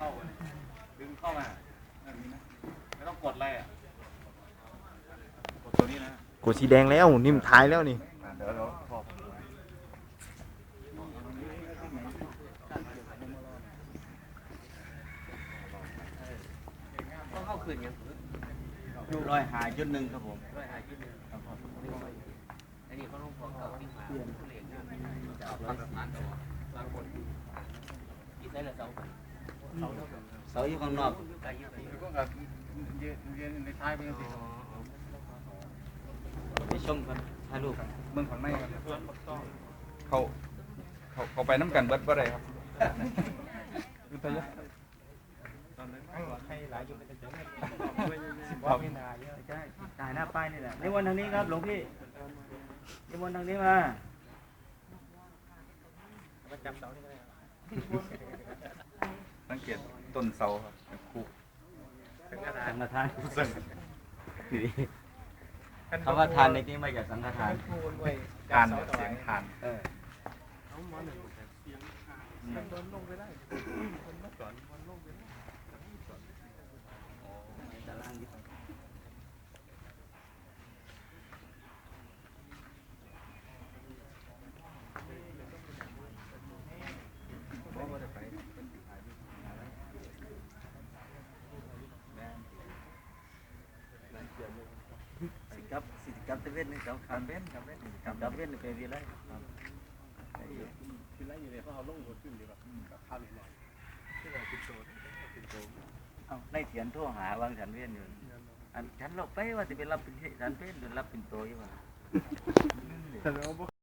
เข้าไปดึงเข้ามาแบบนี้นะไม่ต้องกดอะไรอะกดตัวนี้นะกดสีแดงแล้วนี่มันท้ายแล้วนี่อะเดี๋ยวเราพอกต้องเข้าคืนกันอยู่ร้อยหายจุดหนึ่งครับผมร้อยหายจุดหนึ่งครับผมอันนี้เขาลงของเก่าที่มาผู้เล่นจากร้อยสมานตัวบางคนอีกได้ละเสา เสาอยู่ข้างนอกแล้วก็แบบยืนยืนในท้ายเป็นสิไปชมกันถ่ายรูปเมืองข้างในครับเขาเขาเขาไปน้ำกันเบิดบ่ได้ครับใช่ถ่ายหน้าป้ายนี่แหละนิมนต์ทางนี้ครับหลวงพี่นิมนต์ทางนี้มาสัง เกตต้นเสาครับคู่สังฆทานคำว่าทานในที่มาจากสังฆทาน ทานเสียงทาน เออสิกับสิกับตะเวนนี่ กับสิกับเวนกับเวนกับกับเวนเป็นวิไลยเอาในเถียนโทรหาวางฉันเวียนอยู่อันฉันเราไปว่าจะไปรับเป็นฉันเป็นหรือรับเป็นตัวอยู่วะ